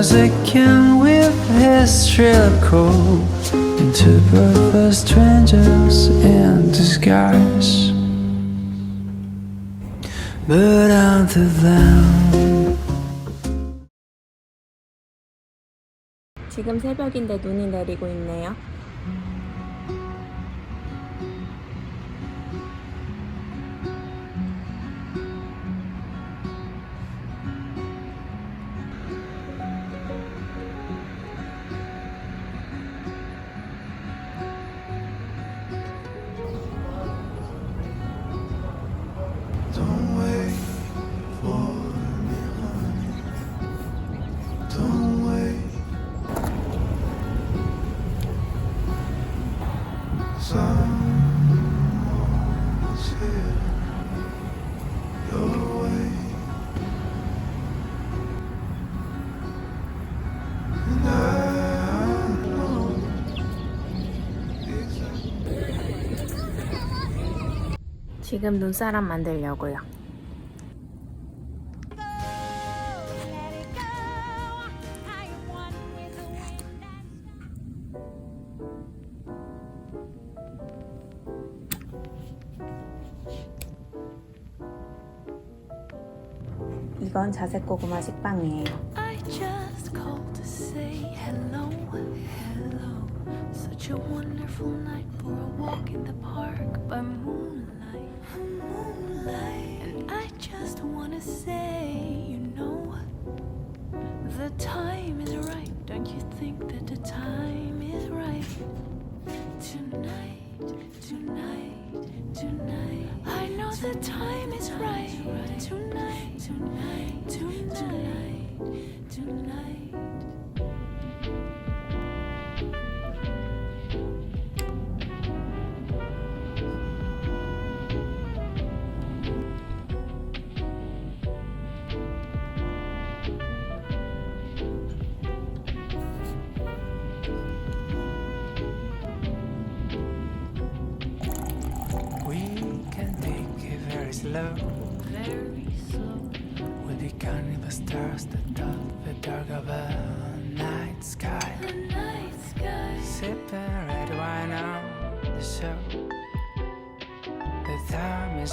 Again with his shrill call into perfect strangers in disguise. But until then. 지금 새벽인데 눈이 내리고 있네요. 지금 눈사람 만들려고요. 이건 자색 고구마 식빵이에요. I just called to say hello, hello. Such a wonderful night for a walk in the park by moonlight, moonlight. And I just wanna say, you know, the time is right. Don't you think that the time is right? Tonight, tonight, tonight. I know the time is right. Tonight, tonight, tonight, tonight.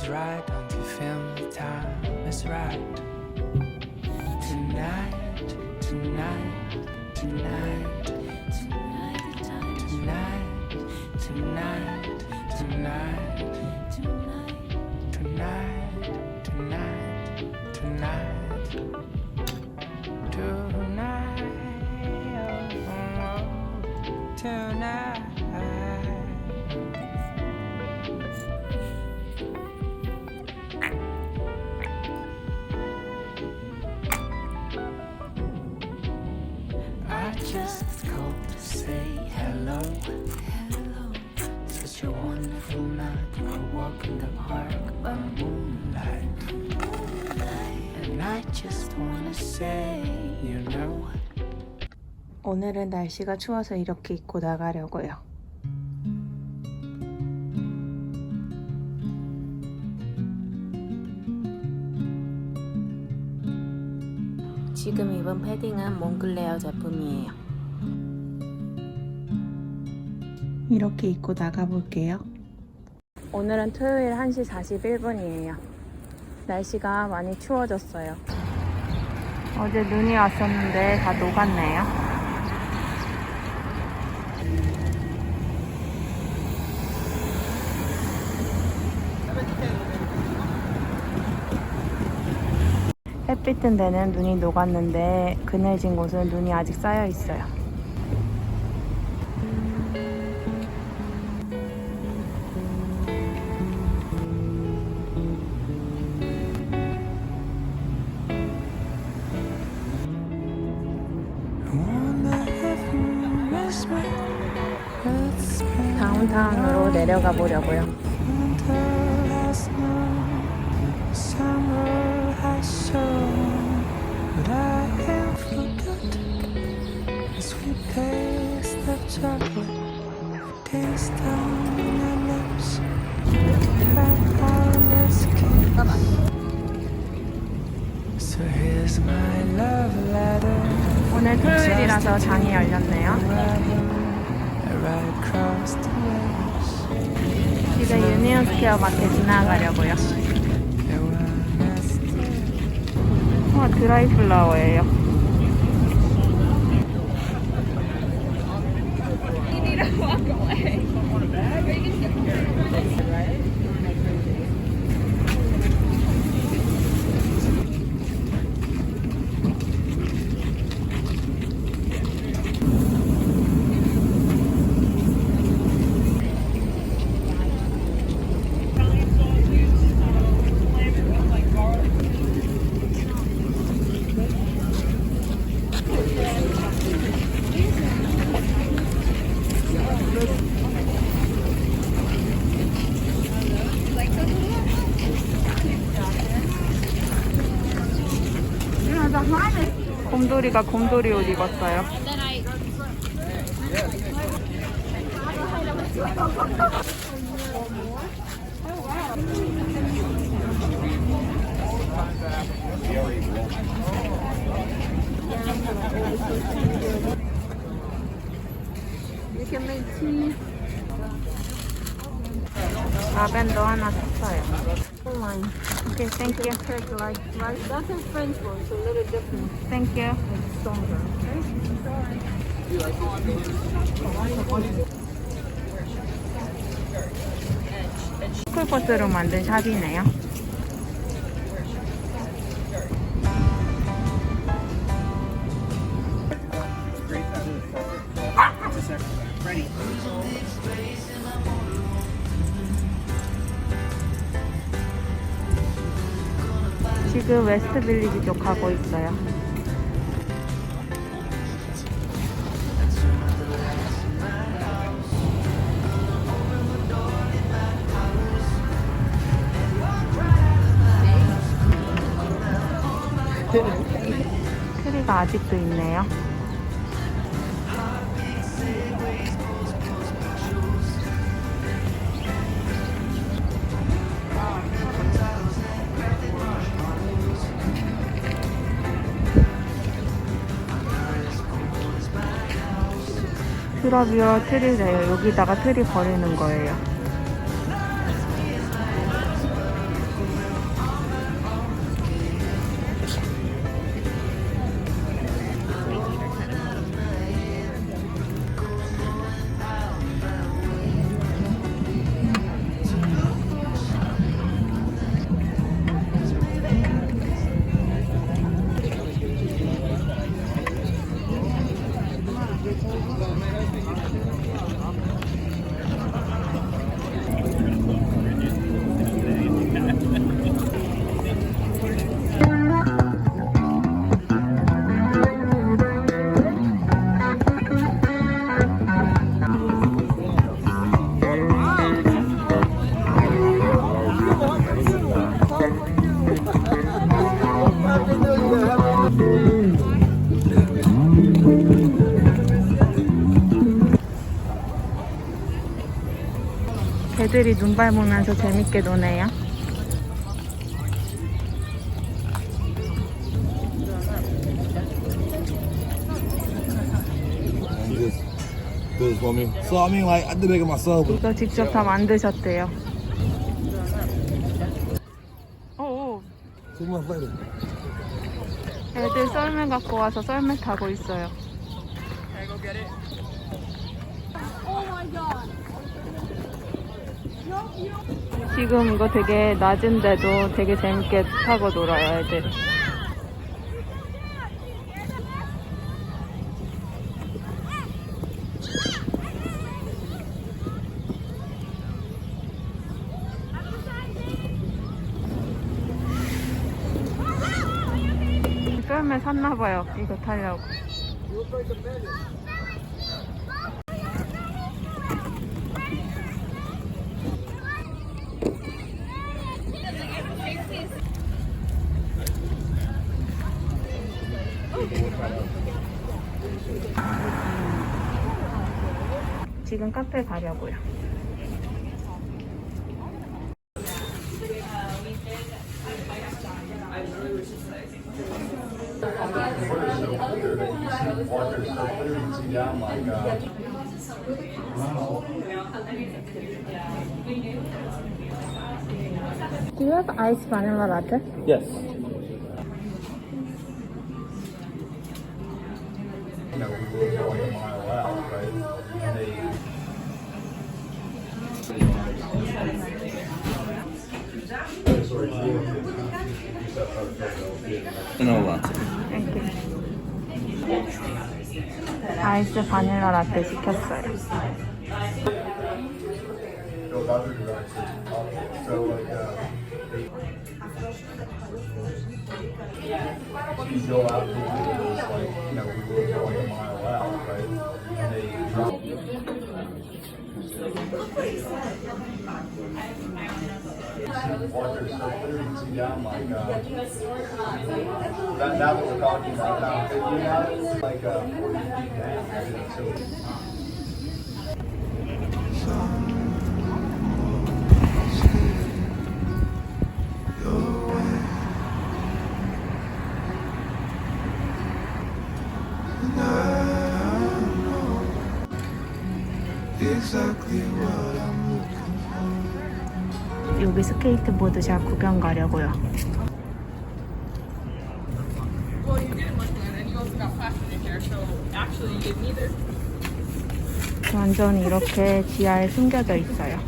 Right, don't you feel the time is right? 오늘은 날씨가 추워서 이렇게 입고 나가려고요. 지금 입은 패딩은 몽클레어 제품이에요. 이렇게 입고 나가볼게요. 오늘은 토요일 1시 41분이에요. 날씨가 많이 추워졌어요. 어제 눈이 왔었는데 다 녹았네요. 햇빛 뜬 데는 눈이 녹았는데 그늘진 곳은 눈이 아직 쌓여 있어요. 내려가 보려고요. 오늘 토요일이라서 장이 열렸네요. Right across the waves. 집에 유니온 스퀘어 마트 지나가려고요. 와, 드라이 플라워예요. 곰돌이가 곰돌이 옷 입었어요. 라벤더 하나 샀어요. 오케이, 땡큐. like like that's a French one, so a little different. 땡큐. Stronger. 스쿨버스로 만든 샵이네요. 웨스트 빌리지 쪽 가고 있어요. 트리가 아직도 있네요. 트러비어 트리래요. 여기다가 트리 버리는 거예요. 개들이 눈 밟으면서 재밌게 노네요. and just do this for me. So I mean, like I did make it myself. 이거 직접 다 만드셨대요. 오. 애들 썰매 갖고 와서 썰매 타고 있어요. 지금 이거 되게 낮은데도 되게 재밌게 타고 놀아요, 애들. 썰매 샀나봐요, 이거 타려고. 지금 카페 가려고요. Ice vanilla latte? Yes. Other directions. So like, uh, you go out to the like, you know, we were going a mile out, right? And they drop. Water so like, uh, that, now that we're talking about it's like, uh, 스케이트보드 샵 구경 가려고요. 완전 이렇게 지하에 숨겨져 있어요.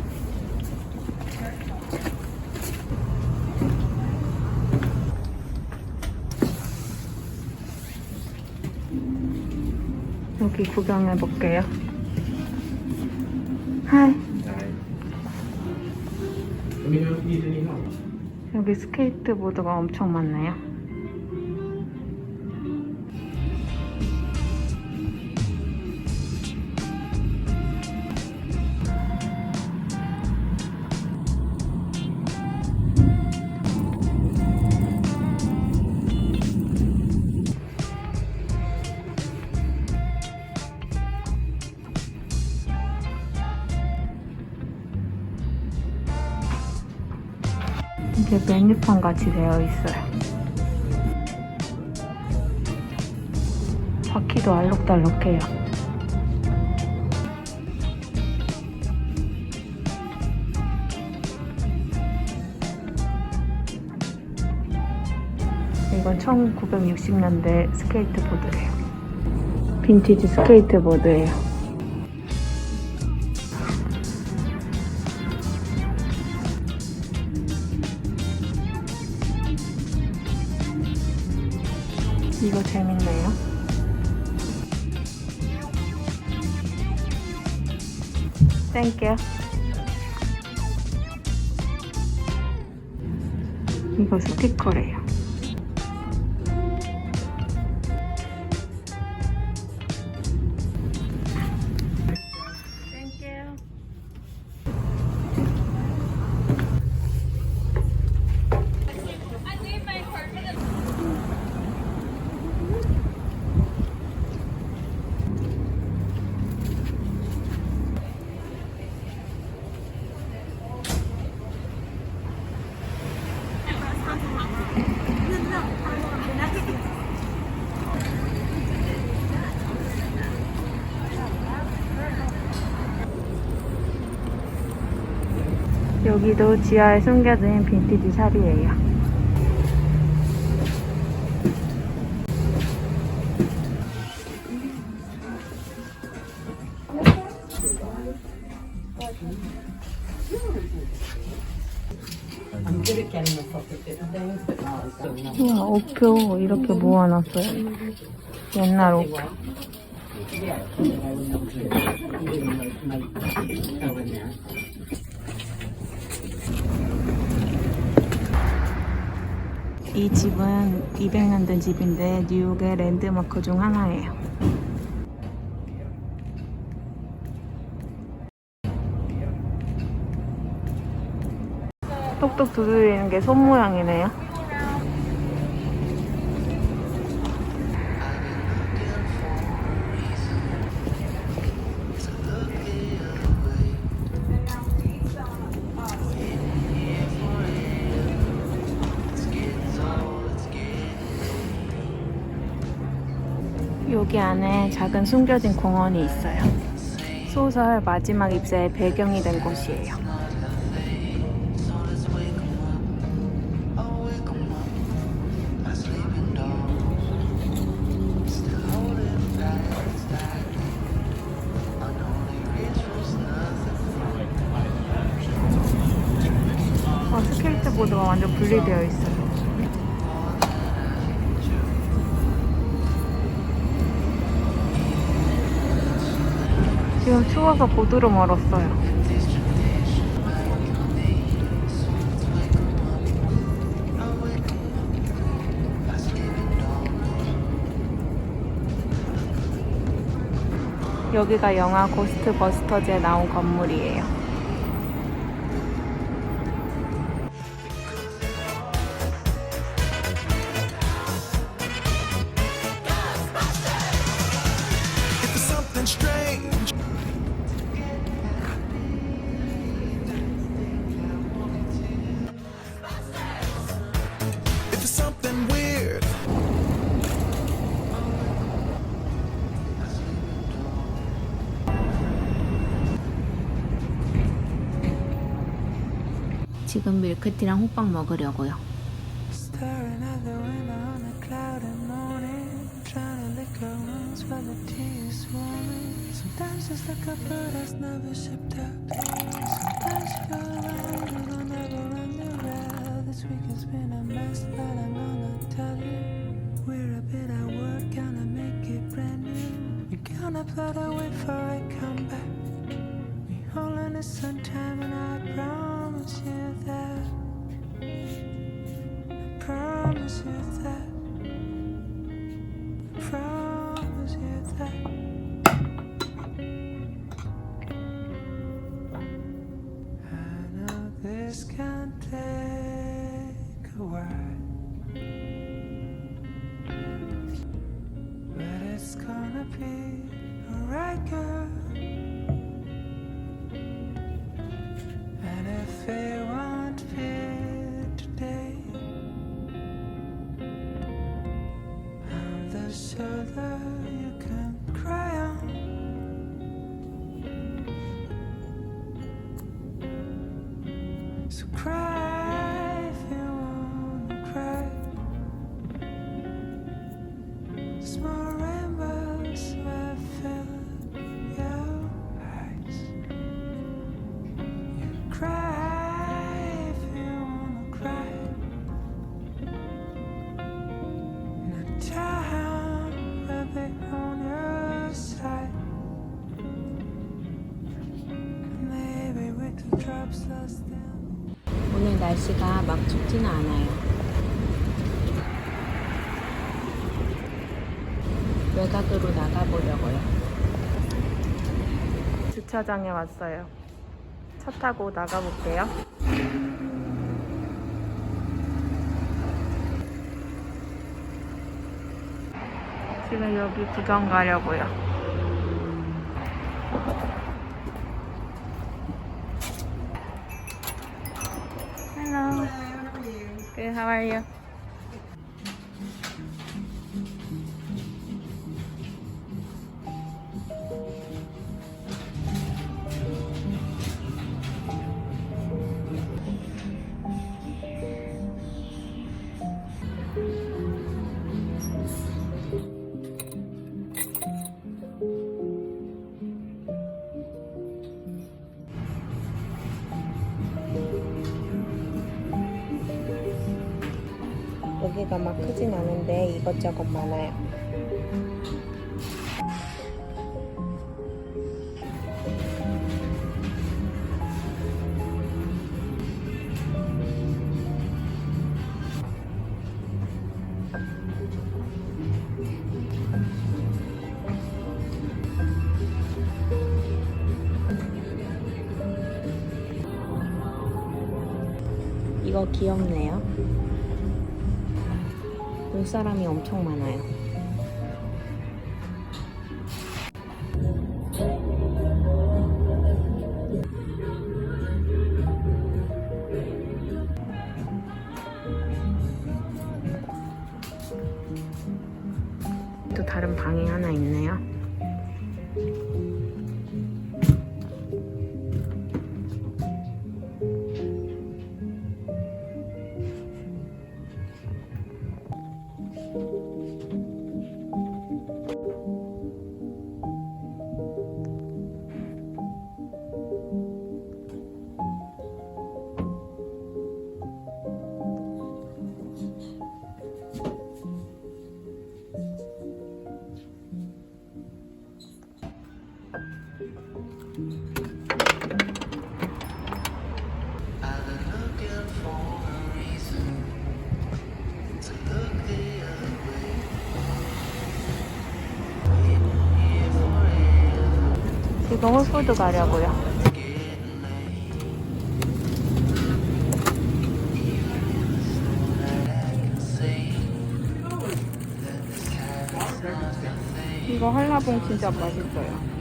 여기 구경해 볼게요. 하이. 여기 스케이트보드가 엄청 많네요. 메뉴판 같이 되어 있어요. 바퀴도 알록달록해요. 이건 1960년대 스케이트보드래요. 빈티지 스케이트보드예요. 땡큐. 이거 스티커래요. 여기도 지하에 숨겨진 빈티지 샵이에요. 우와, 옷표 이렇게 모아놨어요. 옛날 옷표. 이 집은 200년 된 집인데 뉴욕의 랜드마크 중 하나예요. 똑똑 두드리는 게 손 모양이네요. 여기 안에 작은 숨겨진 공원이 있어요. 소설 마지막 잎새의 배경이 된 곳이에요. 어, 스케이트보드가 완전 분리되어 있어요. 추워서 보드로 멀었어요. 여기가 영화 고스트 버스터즈에 나온 건물이에요. 지금 밀크티랑 호빵 먹으려고요. 오늘 날씨가 막 춥지는 않아요. 외곽으로 나가보려고요. 주차장에 왔어요. 차 타고 나가볼게요. 지금 여기 구경 가려고요. How are you? 크진 않은데 이것저것 많아요. 이거 귀엽네요. 눈사람이 엄청 많아요. 홀푸드 가려고요. 이거 한라봉 진짜 맛있어요.